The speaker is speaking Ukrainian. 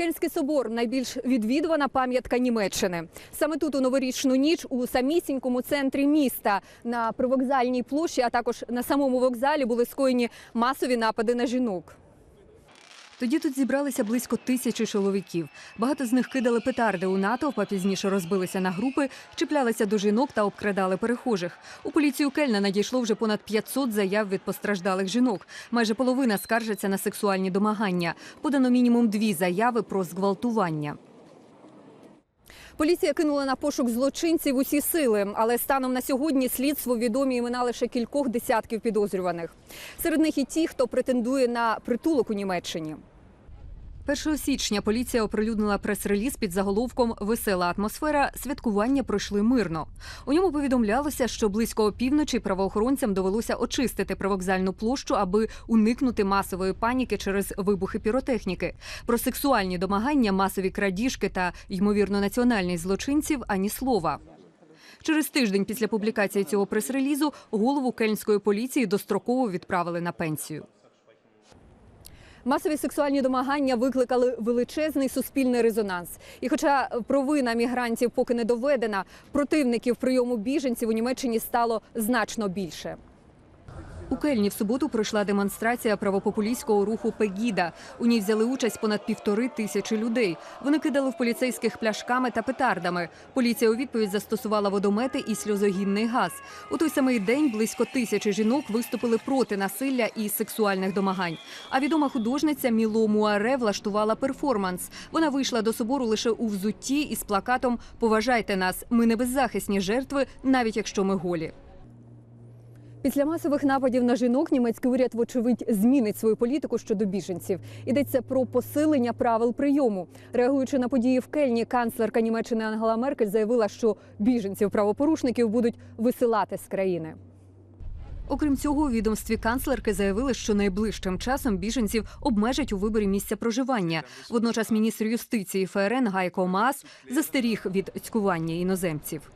Кельнський собор найбільш відвідувана пам'ятка Німеччини. Саме тут у новорічну ніч у самісінькому центрі міста на привокзальній площі, а також на самому вокзалі були скоєні масові напади на жінок. Тоді тут зібралися близько тисячі чоловіків. Багато з них кидали петарди у натовп, а пізніше розбилися на групи, чіплялися до жінок та обкрадали перехожих. У поліцію Кельна надійшло вже понад 500 заяв від постраждалих жінок. Майже половина скаржаться на сексуальні домагання. Подано мінімум дві заяви про зґвалтування. Поліція кинула на пошук злочинців усі сили, але станом на сьогодні слідство відомі імена лише кількох десятків підозрюваних. Серед них і ті, хто претендує на притулок у Німеччині. 1 січня поліція оприлюднила прес-реліз під заголовком Весела атмосфера. Святкування пройшли мирно. У ньому повідомлялося, що близько опівночі правоохоронцям довелося очистити привокзальну площу, аби уникнути масової паніки через вибухи піротехніки. Про сексуальні домагання, масові крадіжки та ймовірно національність злочинців ані слова. Через тиждень після публікації цього прес-релізу голову кельнської поліції достроково відправили на пенсію. Масові сексуальні домагання викликали величезний суспільний резонанс. І хоча провина мігрантів поки не доведена, противників прийому біженців у Німеччині стало значно більше. У Кельні в суботу пройшла демонстрація правопопулістського руху Пегіда. У ній взяли участь понад півтори тисячі людей. Вони кидали в поліцейських пляшками та петардами. Поліція у відповідь застосувала водомети і сльозогінний газ. У той самий день близько тисячі жінок виступили проти насилля і сексуальних домагань. А відома художниця Міло Муаре влаштувала перформанс. Вона вийшла до собору лише у взутті із плакатом Поважайте нас, ми не беззахисні жертви, навіть якщо ми голі. Після масових нападів на жінок німецький уряд, вочевидь, змінить свою політику щодо біженців. Йдеться про посилення правил прийому. Реагуючи на події в Кельні, канцлерка Німеччини Ангела Меркель заявила, що біженців правопорушників будуть висилати з країни. Окрім цього, у відомстві канцлерки заявили, що найближчим часом біженців обмежать у виборі місця проживання. Водночас міністр юстиції ФРН Гайко Маас застеріг від цькування іноземців.